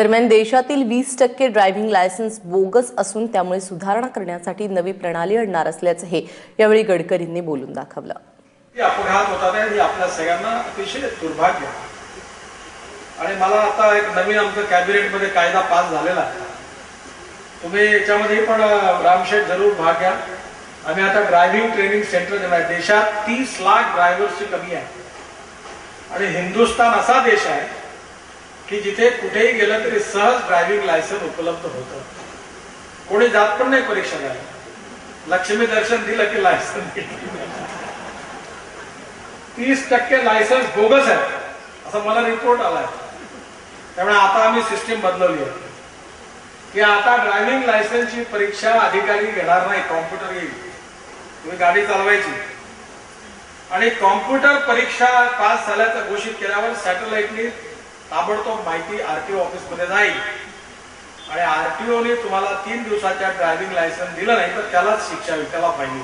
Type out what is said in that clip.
दरम्यान देशातील वीस टक्के ड्रायव्हिंग लायसन्स बोगस असून त्यामुळे सुधारणा करण्यासाठी नवी प्रणाली आणणार असल्याचंही यावेळी गडकरींनी बोलून दाखवलं. अपघात होतात आहे आपल्या सगळ्यांना अतिशय दुर्भाग्य आणि मला आता एक नवीन आमचं कॅबिनेटमध्ये कायदा पास झालेला आहे. तुम्ही याच्यामध्ये पण रामशेठ जरूर भाग घ्या. आम्ही आता ड्रायव्हिंग ट्रेनिंग सेंटर देणार आहे. देशात तीस लाख ड्रायव्हर्सची कमी आहे. आणि हिंदुस्थान असा देश आहे की जिथे कुठेही गेलं तरी सहज ड्रायव्हिंग लायसन्स उपलब्ध होतं. कोणी जात पण नाही परीक्षा द्यायला लक्ष्मी दर्शन दिलं की लायसन्स तीस टक्के लायसन्स बोगस आहे. असं मला रिपोर्ट आलाय. त्यामुळे आता आम्ही सिस्टीम बदलवली आहे. की आता ड्रायव्हिंग लायसन्सची परीक्षा अधिकारी घेणार नाही कॉम्प्युटर येईल तुम्ही गाडी चालवायची. आणि कॉम्प्युटर परीक्षा पास झाल्याचं घोषित केल्यावर सॅटेलाइटनी ताबडतोब माहिती आरटीओ ऑफिसमध्ये जाईल. आणि आरटीओने तुम्हाला तीन दिवसाच्या ड्रायव्हिंग लायसन्स दिलं नाही तर त्यालाच शिक्षा त्याला फाईन